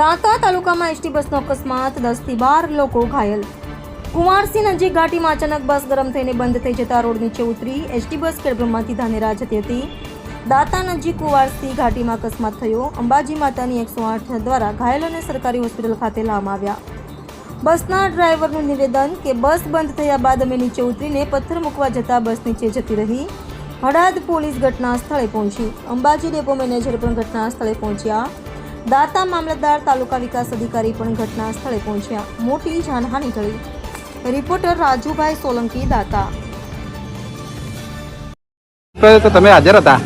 દાંતા તાલુકામાં એસટી બસનો અકસ્માત, દસથી બાર લોકો ઘાયલ. કુંવારસી નજીક ઘાટીમાં અચાનક બસ ગરમ થઈને બંધ થઈ જતા રોડ નીચે ઉતરી એસટી બસ ખેડબ્રહ્માથી ધાનેરા જતી હતી. દાંતા નજીક કુંવારસી ઘાટીમાં અકસ્માત થયો. અંબાજી માતાની એકસો આઠ દ્વારા ઘાયલોને સરકારી હોસ્પિટલ ખાતે લાવવામાં આવ્યા. બસના ડ્રાઈવરનું નિવેદન કે બસ બંધ થયા બાદ અમે નીચે ઉતરીને પથ્થર મૂકવા જતાં બસ નીચે જતી રહી. હડાદ પોલીસ ઘટના સ્થળે પહોંચી. અંબાજી ડેપો મેનેજર પણ ઘટના સ્થળે પહોંચ્યા. દાતા મામલતદાર તાલુકા વિકાસ અધિકારી પણ ઘટના સ્થળે પહોંચ્યા. મોટી જાનહાનિ ટળી. રિપોર્ટર રાજુભાઈ સોલંકી દાતા. તો તમે હાજર હતા?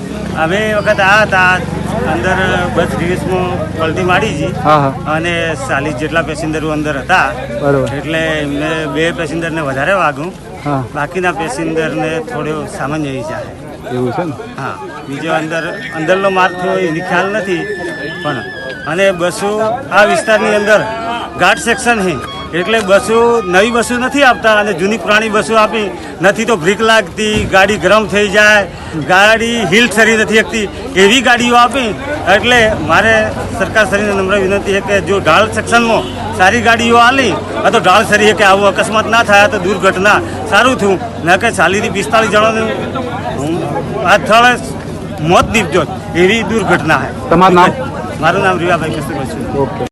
અમે વખત આ હતા. અંદર બસ રિલીઝમાં પલટી મારી છે હા હા. અને ચાલીસ જેટલા પેસેન્જરો અંદર હતા. બરોબર. એટલે એમને બે પેસેન્જરને વધારે વાગ્યું હા. બાકીના પેસેન્જરને થોડો સામાન્ય ઈજા એવું છે ને? હા. બીજો અંદર, અંદરનો માર્ગ થયો એની ખ્યાલ નથી, પણ અને બસો આ વિસ્તારની અંદર ઘાટ સેક્શન છે એટલે બસો નવી બસો નથી આપતા અને જૂની પુરાણી બસો આપી. નથી તો બ્રેક લાગતી, ગાડી ગરમ થઈ જાય, ગાડી હિલ સરી નથી શકતી. એવી ગાડીઓ આપી. એટલે મારે સરકાર શ્રીને નમ્ર વિનંતી છે કે જો ઢાળ સેક્શનમાં સારી ગાડીઓ આલી તો ઢાળ સરી કે આવું અકસ્માત ના થાય તો દુર્ઘટના. સારું થયું. ન કે ચાલીસથી પિસ્તાળીસ જણાનું આ સ્થળે મોત નીપજો એવી દુર્ઘટના છે. તમારું નામ? મારું નામ રીવાભાઈ કસ્તુરભાઈ છે. ઓકે.